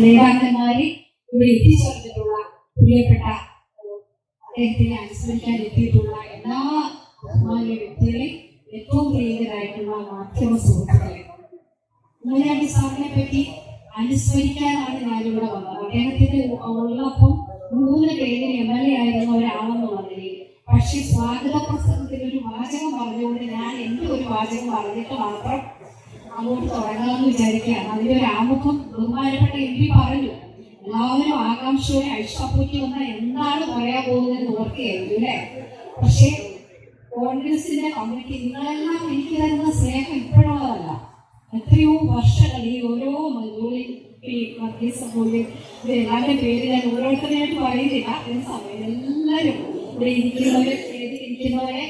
നേതാക്കന്മാരെ ഇവിടെ എത്തിച്ചേർന്നിട്ടുള്ള പ്രിയപ്പെട്ട അദ്ദേഹത്തിനെ അനുസ്മരിക്കാൻ എത്തിയിട്ടുള്ള എല്ലാ ബഹുമാന്യ വ്യക്തികളെ ഏറ്റവും പ്രിയങ്കരായിട്ടുള്ള മാധ്യമ സുഹൃത്തുക്കളെ. ഉമ്മൻചാണ്ടി സാറിനെ പറ്റി അനുസ്മരിക്കാനാണ് ഞാനിവിടെ വന്നത്. അദ്ദേഹത്തിന്റെ ഉള്ളപ്പം മൂന്ന് പേരിൽ എം എൽ എ ആയിരുന്ന ഒരാളെന്നുള്ള നിലയിൽ പക്ഷെ സ്വാഗത പ്രസംഗത്തിൽ ഒരു വാചകം പറഞ്ഞുകൊണ്ട് ഞാൻ എന്റെ ഒരു വാചകം പറഞ്ഞിട്ട് മാത്രം അങ്ങോട്ട് തുടങ്ങാമെന്ന് വിചാരിക്കുകയാണ്. അതിന്റെ ഒരു ആമുഖം ബഹുമാനപ്പെട്ട എം പി പറഞ്ഞു എല്ലാവരും ആകാംക്ഷയോടെ അഴിഷ്ടപ്പൂറ്റി വന്നാൽ എന്താണ് പറയാൻ പോകുന്നത് ഓർക്കുകയായിരുന്നു അല്ലേ? പക്ഷേ കോൺഗ്രസിന്റെ കമ്മിറ്റി നിങ്ങളെല്ലാം എനിക്ക് തരുന്ന സ്നേഹം ഇപ്പോഴുള്ളതല്ല. എത്രയോ വർഷങ്ങൾ ഈ ഓരോ വർഗീസ് ജോലി എല്ലാവരുടെ പേര് ഞാൻ ഓരോരുത്തരായിട്ട് പറയുന്നില്ല. സമയം എല്ലാവരും ഇവിടെ ഇരിക്കുന്നവരെ ഇരിക്കുന്നവരെ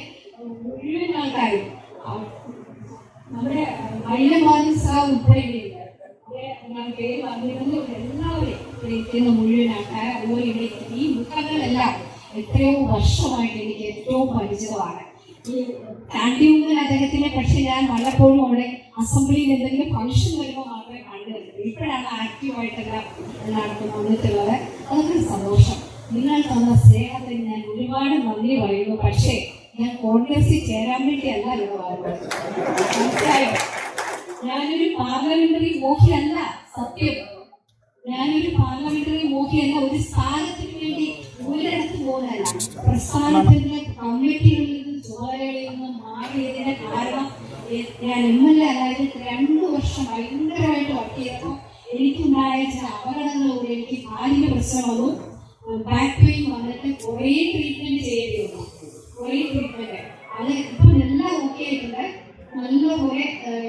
മുഴുവൻ ആൾക്കാരും ആ, നമ്മുടെ മൈലമാലി സാർ ഉൾപ്പെടെ ഇവിടെയുണ്ട്. അവിടെ ഞാൻ പേര് പറഞ്ഞിരുന്നു എല്ലാവരും ഇവിടെ ഇരിക്കുന്ന മുഴുവൻ ആൾക്കാർ അതുപോലെ ഇവിടെ ഈ മുഖങ്ങളെല്ലാം എത്രയോ വർഷമായിട്ട് എനിക്ക് ഏറ്റവും പരിചിതമാണ്. ഈ കാന്റീനിൽ അദ്ദേഹത്തിനെ പക്ഷെ ഞാൻ വല്ലപ്പോഴും അവിടെ അസംബ്ലിയിൽ എന്തെങ്കിലും ഫംഗ്ഷൻ വരുമ്പോൾ മാത്രമേ കണ്ടുവരുന്നത് ഇപ്പോഴാണ് ആക്റ്റീവായിട്ടെല്ലാം എല്ലായിടത്തും വന്നിട്ടുള്ളത് അതൊക്കെ സന്തോഷം. നിങ്ങൾ തന്ന സ്നേഹത്തിന് ഞാൻ ഒരുപാട് നന്ദി പറയുന്നു. പക്ഷേ ഞാൻ കോൺഗ്രസിൽ ചേരാൻ വേണ്ടിയല്ല എന്ന് വരുന്നത് മനസ്സിലായോ? ഞാനൊരു പാർലമെന്ററി മോഹിയല്ല സത്യം. ഞാനൊരു പാർലമെന്ററി മോഹിയല്ല ഒരു സ്ഥാനത്തിന് വേണ്ടി ഒരിടത്ത് പോകുന്നതല്ല പ്രസ്ഥാനത്തിന്റെ കമ്മിറ്റികളിൽ നിന്നും ചുമതലകളിൽ നിന്നും മാറിയതിന്റെ കാരണം ഞാൻ എം എൽ എ അതായത് രണ്ടു വർഷം ഭയങ്കരമായിട്ട് വർക്ക് ചെയ്തപ്പോൾ എനിക്കുണ്ടായ ചില അപകടങ്ങളിലൂടെ എനിക്ക് കാലിന്റെ പ്രശ്നം വന്നു ബാക്ക് പെയിൻ വന്നിട്ട് കുറേ ട്രീറ്റ്മെന്റ് ചെയ്യേണ്ടി വന്നു കുറേ ട്രീറ്റ്മെന്റ് അത് ഇപ്പം എല്ലാം ഓക്കെ ആയിട്ടുണ്ട്. നല്ല ഏഹ്,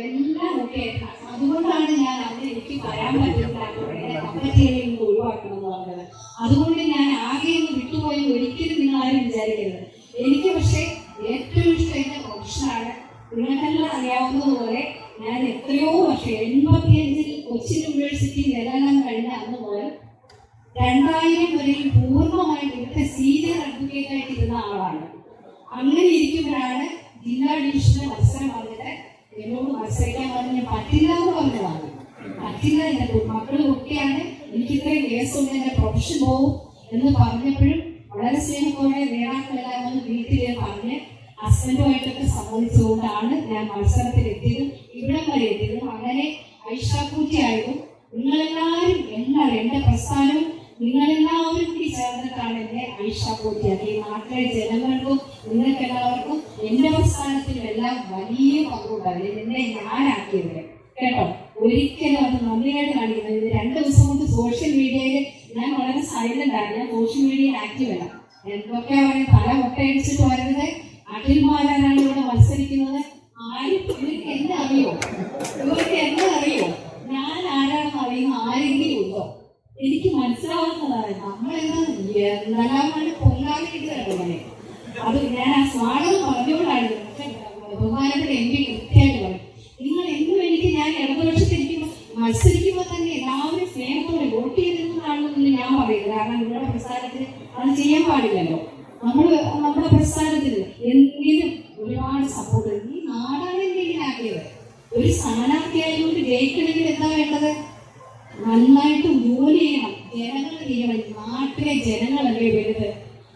അതുകൊണ്ടാണ് ഞാൻ അവിടെ എനിക്ക് വരാൻ പറ്റില്ല കമ്മിറ്റികളിൽ നിന്ന് ഒഴിവാക്കണം എന്ന് പറഞ്ഞത് അതുകൊണ്ട് ഞാൻ ആകെ ഒന്ന് വിട്ടുപോയി ഒരിക്കലും നിങ്ങൾ ആരും വിചാരിക്കരുത്. എനിക്ക് പക്ഷേ ഏറ്റവും ഇഷ്ടം ഓപ്ഷനാണ് പ്രൊഫഷനാണ് നിങ്ങൾക്കെല്ലാം അറിയാവുന്നതുപോലെ ഞാൻ എത്രയോ വർഷം എൺപത്തിയഞ്ചിൽ കൊച്ചിൻ യൂണിവേഴ്സിറ്റി നിലനിൽക്കാൻ കഴിഞ്ഞ അന്ന് മുതൽ രണ്ടായിരം വരെയും പൂർണമായിട്ട് ഇവിടുത്തെ സീനിയർ അഡ്വക്കേറ്റ് ആയിട്ടിരുന്ന ആളാണ്. അങ്ങനെ ഇരിക്കുമ്പോഴാണ് ജില്ലാ ഡിവിഷനിലെ മത്സരം വന്നിട്ട് എന്നോട് മത്സരിക്കാൻ പറഞ്ഞ് പറ്റില്ല എന്ന് പറഞ്ഞതാണ്. പറ്റില്ല എന്റെ മക്കൾ കുട്ടിയാണ്. എനിക്ക് ഇത്രയും കേസുണ്ട് എന്റെ പ്രൊഫഷൻ പോവും എന്ന് പറഞ്ഞപ്പോഴും വളരെ സ്നേഹത്തോടെ നേതാക്കളെല്ലാം വന്ന് വീട്ടിൽ പറഞ്ഞ് ഹസ്ബൻഡുമായിട്ടൊക്കെ സംബന്ധിച്ചുകൊണ്ടാണ് ഞാൻ മത്സരത്തിൽ എത്തിയതും ഇവിടം വരെ എത്തിയതും. അങ്ങനെ ഐഷാക്കൂറ്റിയായതും നിങ്ങളെല്ലാവരും എല്ലാവരും എന്റെ പ്രസ്ഥാനവും? നിങ്ങളെല്ലാവരും കൂടി ചേർന്നിട്ടാണ് എന്നെ ഐഷാക്കൂറ്റിയാക്കി നാട്ടിലെ ജനങ്ങൾക്കും നിങ്ങൾക്ക് എല്ലാം വലിയ പങ്കുണ്ടായിരുന്നു എന്നെ ഞാനാക്കിയത് കേട്ടോ? ഒരിക്കലും അത് നന്ദിയായിട്ട് കാണിക്കുന്നത് ഇത് രണ്ട് ദിവസം കൊണ്ട് സോഷ്യൽ മീഡിയയിൽ ഞാൻ വളരെ സൈലന്റ് ആണ്. ഞാൻ സോഷ്യൽ മീഡിയയിൽ ആക്റ്റീവ് അല്ല. എന്തൊക്കെയാ പറയുക തല മുട്ടയടിച്ചിട്ട് വരുന്നത്? അഖിൽ മാരാനാണ് ഇവിടെ മത്സരിക്കുന്നത്? ആരും? ഇവർക്ക് എന്നെ അറിയോ? ഇവർക്ക് എന്നെ അറിയോ? ഞാൻ ആരാണെന്ന് അറിയുന്ന ആരെങ്കിലും ഉണ്ടോ? എനിക്ക് മനസ്സിലാവുന്നതാണ്. നമ്മളെന്താ? എന്തെല്ലാം കൊണ്ട് അത് ഞാൻ ആ സ്വാഗതം പറഞ്ഞുകൊണ്ടാണ് ബഹുമാനപ്പെട്ട എം കൃത്യമായിട്ട് പറയും നിങ്ങൾ എന്നും എനിക്ക് ഞാൻ ഇടതുപക്ഷത്തിരിക്കുമ്പോൾ മത്സരിക്കുമ്പോൾ തന്നെ എല്ലാവരും സ്നേഹത്തോടെ വോട്ട് ചെയ്തിരുന്നതാണെന്ന് ഞാൻ പറയുന്നത് കാരണം നിങ്ങളുടെ പ്രസ്ഥാനത്തിന് അത് ചെയ്യാൻ പാടില്ലല്ലോ. നമ്മൾ നമ്മുടെ പ്രസ്ഥാനത്തിന് എന്തെങ്കിലും ഒരുപാട് സപ്പോർട്ട് ഈ നാടാണ് എന്തെങ്കിലും ഒരു സ്ഥാനാർത്ഥിയായതുകൊണ്ട് ജയിക്കണമെങ്കിൽ എന്താ വേണ്ടത്? നന്നായിട്ട് ജോലി ചെയ്യണം. ജനങ്ങൾ ചെയ്യണം നാട്ടിലെ ജനങ്ങളല്ലേ വലുത്?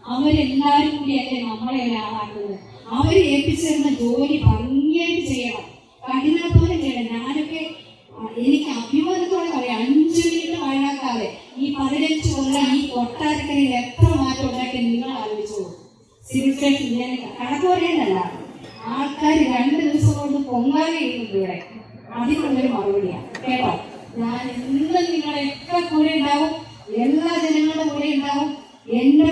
അവരെല്ലാരും കൂടിയല്ലേ നമ്മളെ ഒരാളാക്കുന്നത്. അവരെ ഏൽപ്പിച്ചിരുന്ന ജോലി ഭംഗിയായിട്ട് ചെയ്യണം. കഠിനാധ്വാനം ചെയ്യണം. ഞാനൊക്കെ എനിക്ക് അഭിമാനത്തോടെ പറയാം. അഞ്ചു മിനിറ്റ് വഴക്കാതെ ഈ പതിനഞ്ച് കൊല്ലം ഈ കൊട്ടാരക്കരയിൽ എത്ര മാറ്റം ഉണ്ടാക്കി നിങ്ങൾ ആലോചിച്ചു സിവിൽ സ്റ്റേഷൻ കണക്ക് പറയേണ്ടല്ല ആൾക്കാർ രണ്ട് ദിവസം കൊണ്ട് പൊങ്കാല ചെയ്യുന്നുണ്ട് ഇവിടെ. അതിനുള്ളൊരു മറുപടിയാണ്. കേട്ടോ? ഞാൻ എന്നും നിങ്ങളെയൊക്കെ കൂടെ ഉണ്ടാവും. എല്ലാ ജനങ്ങളുടെ കൂടെ ഉണ്ടാവും. എന്റെ